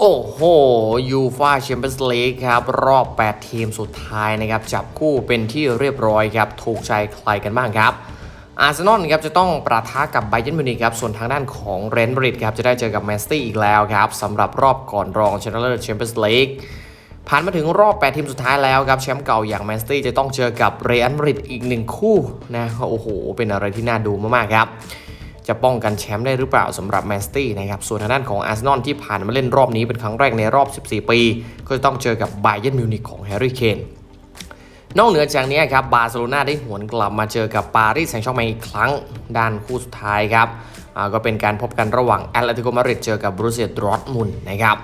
โอ้โหยูฟาแชมเปี้ยนส์ลีกครับ รอบ 8 ทีมสุดท้ายนะครับ จับคู่เป็นที่เรียบร้อยครับ ถูกใจใครกันบ้างครับ อาร์เซนอลครับจะต้องประทะกับไบเยนมิวนิกครับ ส่วนทางด้านของเรนบริดครับ จะได้เจอกับแมนสตี้อีกแล้วครับสำหรับรอบก่อนรองชนะเลิศแชมเปี้ยนส์ลีกผ่านมาถึงรอบ 8 ทีมสุดท้ายแล้วครับ แชมป์เก่าอย่างแมนสตี้จะต้องเจอกับเรอัลมาดริดอีกหนึ่งคู่นะโอ้โห เป็นอะไรที่น่าดูมากๆครับ จะป้องกันแชมป์ได้หรือเปล่าสำหรับแมนสตี้นะครับส่วนทางด้านของอาร์เซนอลที่ผ่านมาเล่นรอบนี้เป็นครั้งแรกในรอบ 14 ปี ก็จะต้องเจอกับไบเยนมิวนิกของแฮร์รี่เคนนอกเหนือจากนี้ครับบาร์เซโลนาได้หวนกลับมาเจอกับปารีสแซงต์แชร์แมงอีกครั้งด้านคู่สุดท้ายครับก็เป็นการพบกันระหว่างแอตเลติโกมาดริดเจอกับบรูเซียดร์ทมุนนะครับ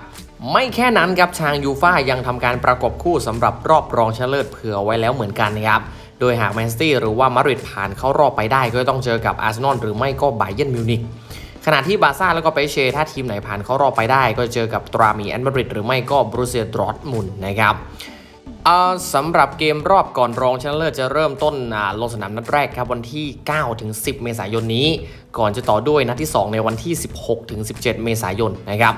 ไม่แค่นั้นครับทางยูฟ่ายังทำการประกบคู่สำหรับรอบรองชนะเลิศเผื่อไว้แล้วเหมือนกันนะครับ โดยหากแมนซิตี้หรือว่ามาดริดผ่านเข้ารอบไปได้ก็ต้องเจอกับอาร์เซนอลหรือไม่ก็ไบเยนมิวนิกขณะที่บาร์ซ่าแล้วก็เปเช่ถ้าทีมไหนผ่านเข้ารอบไปได้ ก็เจอกับตรามีแอนมาดริดหรือไม่ก็บรูเซียดรอตมุนนะครับ สำหรับเกมรอบก่อนรองชนะเลิศจะเริ่มต้นลงสนามนัดแรกครับวันที่9ถึง10 เมษายนนี้ ก่อนจะต่อด้วยนัดที่ 2 ในวันที่ 16ถึง17 เมษายนนะครับ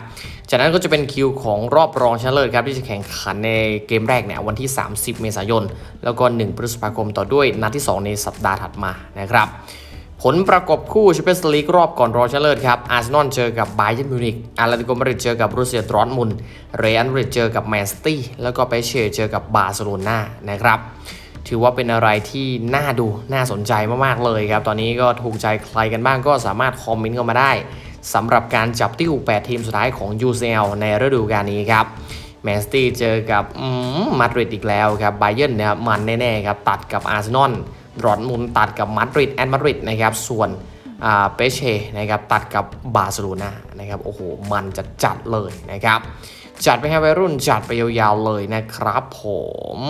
จากนั้นก็จะเป็นคิวของรอบรองชนะเลิศครับที่จะแข่งขันในเกมแรกเนี่ยวันที่ 30 เมษายน แล้วก็ 1 พฤษภาคมต่อด้วยนัดที่ 2 ในสัปดาห์ถัดมานะครับ ลประกบคู่แชมเปี้ยนส์ลีกรอบก่อนรองชนะเลิศครับอาร์เซนอลเจอกับไบเยร์นมิวนิกอาร์เลติโกมาดริดเจอกับบรูเซียดร์ทมุนเรอัลมาดริดเจอกับแมนซิตี้แล้วก็เปเช่เจอกับบาร์เซโลนานะครับถือว่าเป็นอะไรที่น่าดูน่าสนใจมากๆเลยครับ ตอนนี้ก็ถูกใจใครกันบ้างก็สามารถคอมเมนต์เข้ามาได้สำหรับการจับติ้ว 8 ทีมสุดท้ายของ UCL ในฤดูกาลนี้ครับแมนซิตี้เจอกับมาดริดอีกแล้วครับไบเยนนะครับมันแน่ๆครับตัดกับอาร์เซนอล ดอร์ทมุนตัดกับมาดริดแอนมาดริดนะครับส่วนอ่าเปเช่นะครับตัดกับบาร์เซโลนานะครับโอ้โหมันจะจัดเลยนะครับ จัดไปให้วัยรุ่นจัดไปยาวๆเลยนะครับผม